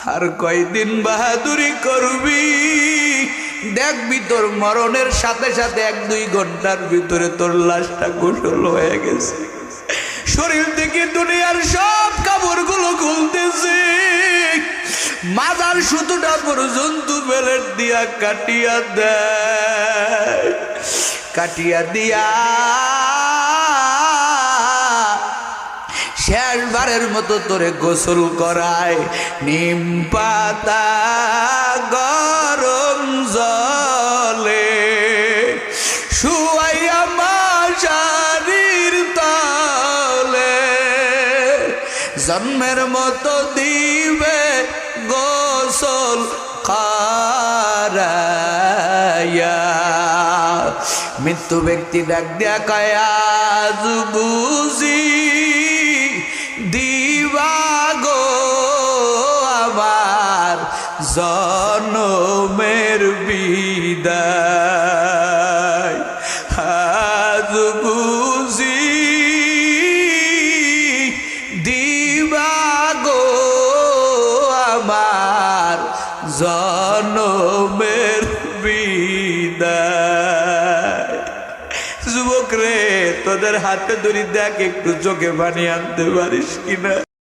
আর কয়দিন বাহাদুরি করবি? দেখবি তোর মরণের সাথে সাথে এক দুই ঘণ্টার ভিতরে তোর লাশটা গোসল হয়ে গেছে। শরীর থেকে দুনিয়ার সব কাপড়গুলো খুলতেছে। মাজার সুতোটা পর্যন্ত বেলেট দিয়া কাটিয়া দেয়। কাটিয়া দিয়া শেষবারের মতো তোরে গোসল করায় নিম পাতা গরম জলে শুয়াইয়া তলে। জন্মের মতো দিবে গোসল কারায়া মৃত্যু ব্যক্তি ডাক কায়াজ বুঝি জনমের বিদায়। আজ বুঝি দিবাগো আমার জনমের বিদায়। যুবক রে, তোদের হাতে ধরি দেখ, একটু চোখে পানি আনতে পারিস কিনা?